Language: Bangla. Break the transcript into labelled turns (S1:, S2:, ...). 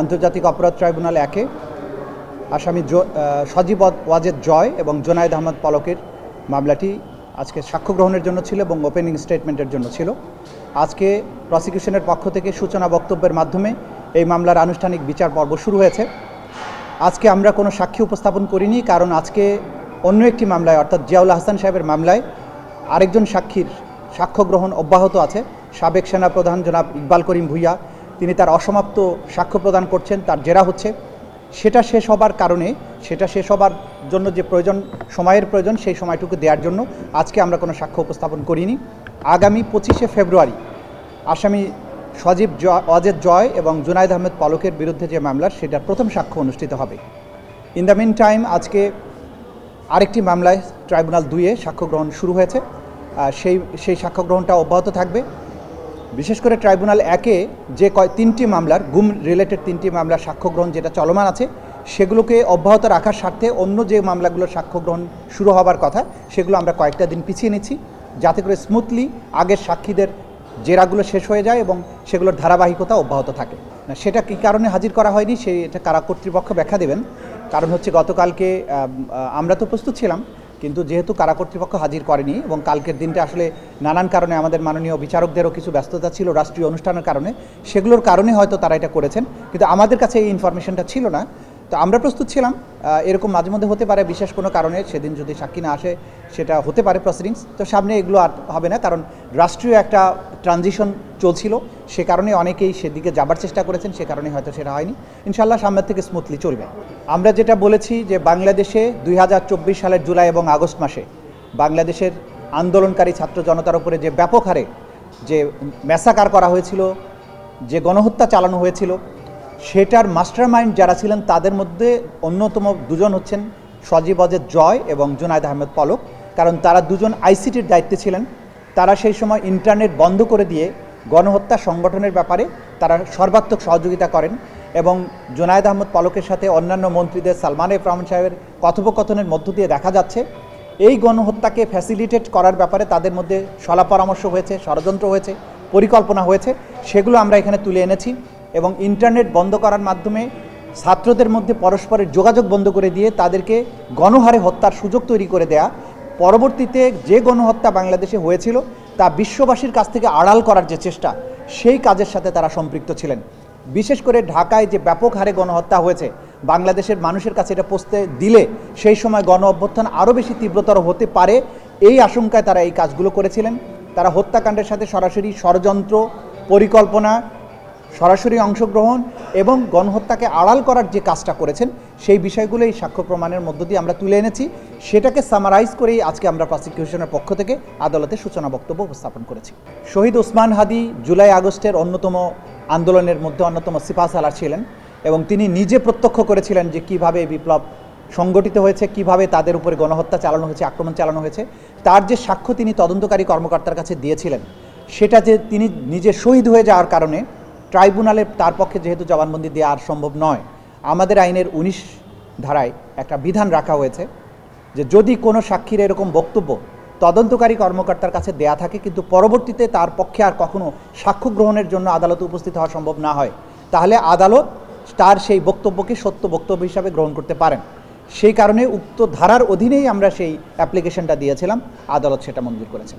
S1: আন্তর্জাতিক অপরাধ ট্রাইব্যুনাল একে, আসামি সজীব ওয়াজেদ জয় এবং জোনায়েদ আহমদ পলকের মামলাটি আজকে সাক্ষ্য গ্রহণের জন্য ছিল এবং ওপেনিং স্টেটমেন্টের জন্য ছিল। আজকে প্রসিকিউশনের পক্ষ থেকে সূচনা বক্তব্যের মাধ্যমে এই মামলার আনুষ্ঠানিক বিচার পর্ব শুরু হয়েছে। আজকে আমরা কোনো সাক্ষী উপস্থাপন করিনি, কারণ আজকে অন্য একটি মামলায়, অর্থাৎ জিয়াউল হাসান সাহেবের মামলায় আরেকজন সাক্ষীর সাক্ষ্য গ্রহণ অব্যাহত আছে। সাবেক সেনাপ্রধান জনাব ইকবাল করিম ভুইয়া তিনি তার অসমাপ্ত সাক্ষ্য প্রদান করছেন, তার জেরা হচ্ছে। সেটা শেষ হবার কারণে, সেটা শেষ হবার জন্য যে প্রয়োজন, সময়ের প্রয়োজন, সেই সময়টুকু দেওয়ার জন্য আজকে আমরা কোনো সাক্ষ্য উপস্থাপন করিনি। আগামী পঁচিশে ফেব্রুয়ারি আসামি সজীব জ- অজেদ জয় এবং জুনায়দ আহমেদ পলকের বিরুদ্ধে যে মামলা, সেটার প্রথম সাক্ষ্য অনুষ্ঠিত হবে। ইন দ্য মিন টাইম আজকে আরেকটি মামলায় ট্রাইব্যুনাল দুইয়ে সাক্ষ্য গ্রহণ শুরু হয়েছে। সেই সেই সাক্ষ্য গ্রহণটা অব্যাহত থাকবে। বিশেষ করে ট্রাইব্যুনাল একে যে কয় তিনটি মামলার গুম রিলেটেড তিনটি মামলার সাক্ষ্য গ্রহণ যেটা চলমান আছে সেগুলোকে অব্যাহত রাখার স্বার্থে অন্য যে মামলাগুলোর সাক্ষ্য গ্রহণ শুরু হবার কথা সেগুলো আমরা কয়েকটা দিন পিছিয়ে নিচ্ছি যাতে করে স্মুথলি আগের সাক্ষীদের জেরাগুলো শেষ হয়ে যায় এবং সেগুলোর ধারাবাহিকতা অব্যাহত থাকে। না, সেটা কী কারণে হাজির করা হয়নি সেই এটা কারা কর্তৃপক্ষ ব্যাখ্যা দেবেন। কারণ হচ্ছে গতকালকে আমরা তো প্রস্তুত ছিলাম কিন্তু যেহেতু কারা কর্তৃপক্ষ হাজির করেনি এবং কালকের দিনটা আসলে নানান কারণে আমাদের মাননীয় বিচারকদেরও কিছু ব্যস্ততা ছিল রাষ্ট্রীয় অনুষ্ঠানের কারণে, সেগুলোর কারণে হয়তো তারা এটা করেছেন। কিন্তু আমাদের কাছে এই ইনফরমেশনটা ছিল না। তো আমরা প্রস্তুত ছিলাম। এরকম মাঝে মধ্যে হতে পারে, বিশেষ কোনো কারণে সেদিন যদি সাক্ষী না আসে, সেটা হতে পারে প্রসিডিংস তো সামনে এগুলো আর হবে না, কারণ রাষ্ট্রীয় একটা ট্রানজিশন চলছিল। সে কারণে অনেকেই সেদিকে যাবার চেষ্টা করেছেন, সে কারণে হয়তো সেটা হয়নি। ইনশাল্লাহ সামনের থেকে স্মুথলি চলবে। আমরা যেটা বলেছি যে বাংলাদেশে দুই হাজার চব্বিশ সালের জুলাই এবং আগস্ট মাসে বাংলাদেশের আন্দোলনকারী ছাত্র জনতার উপরে যে ব্যাপক হারে যে ম্যাসাকার করা হয়েছিল, যে গণহত্যা চালানো হয়েছিল সেটার মাস্টার মাইন্ড যারা ছিলেন তাদের মধ্যে অন্যতম দুজন হচ্ছেন সজীব অজেদ জয় এবং জুনায়দ আহমেদ পলক। কারণ তারা দুজন আইসিটির দায়িত্বে ছিলেন। তারা সেই সময় ইন্টারনেট বন্ধ করে দিয়ে গণহত্যা সংগঠনের ব্যাপারে তারা সর্বাত্মক সহযোগিতা করেন এবং জুনায়দ আহমদ পলকের সাথে অন্যান্য মন্ত্রীদের, সালমান এফ রহমান সাহেবের কথোপকথনের মধ্য দিয়ে দেখা যাচ্ছে। এই গণহত্যাকে ফ্যাসিলিটেট করার ব্যাপারে তাদের মধ্যে সলা পরামর্শ হয়েছে, ষড়যন্ত্র হয়েছে, পরিকল্পনা হয়েছে, সেগুলো আমরা এখানে তুলে এনেছি। এবং ইন্টারনেট বন্ধ করার মাধ্যমে ছাত্রদের মধ্যে পরস্পরের যোগাযোগ বন্ধ করে দিয়ে তাদেরকে গণহারে হত্যার সুযোগ তৈরি করে দেয়া পরবর্তীতে যে গণহত্যা বাংলাদেশে হয়েছিল তা বিশ্ববাসীর কাছ থেকে আড়াল করার যে চেষ্টা, সেই কাজের সাথে তারা সম্পৃক্ত ছিলেন। বিশেষ করে ঢাকায় যে ব্যাপক হারে গণহত্যা হয়েছে, বাংলাদেশের মানুষের কাছে এটা পৌঁছতে দিলে সেই সময় গণ অভ্যুত্থান আরও বেশি তীব্রতর হতে পারে, এই আশঙ্কায় তারা এই কাজগুলো করেছিলেন। তারা হত্যাকাণ্ডের সাথে সরাসরি ষড়যন্ত্র, পরিকল্পনা সরাসরি অংশগ্রহণ এবং গণহত্যাকে আড়াল করার যে কাজটা করেছেন, সেই বিষয়গুলো এই সাক্ষ্য প্রমাণের মধ্য দিয়ে আমরা তুলে এনেছি। সেটাকে সামারাইজ করেই আজকে আমরা প্রসিকিউশনের পক্ষ থেকে আদালতে সূচনা বক্তব্য উপস্থাপন করেছি। শহীদ ওসমান হাদি জুলাই আগস্টের অন্যতম আন্দোলনের মধ্যে অন্যতম সিপা সালার ছিলেন এবং তিনি নিজে প্রত্যক্ষ করেছিলেন যে কীভাবে বিপ্লব সংগঠিত হয়েছে, কীভাবে তাদের উপরে গণহত্যা চালানো হয়েছে, আক্রমণ চালানো হয়েছে। তার যে সাক্ষ্য তিনি তদন্তকারী কর্মকর্তার কাছে দিয়েছিলেন, সেটা যে তিনি নিজে শহীদ হয়ে যাওয়ার কারণে ট্রাইব্যুনালে তার পক্ষে যেহেতু জবানবন্দি দেওয়া আর সম্ভব নয়, আমাদের আইনের উনিশ ধারায় একটা বিধান রাখা হয়েছে যে যদি কোনো সাক্ষীর এরকম বক্তব্য তদন্তকারী কর্মকর্তার কাছে দেয়া থাকে, কিন্তু পরবর্তীতে তার পক্ষে আর কখনো সাক্ষ্য গ্রহণের জন্য আদালতে উপস্থিত হওয়া সম্ভব না হয়, তাহলে আদালত তার সেই বক্তব্যকে সত্য বক্তব্য হিসাবে গ্রহণ করতে পারেন। সেই কারণে উক্ত ধারার অধীনেই আমরা সেই অ্যাপ্লিকেশনটা দিয়েছিলাম, আদালত সেটা মঞ্জুর করেছেন।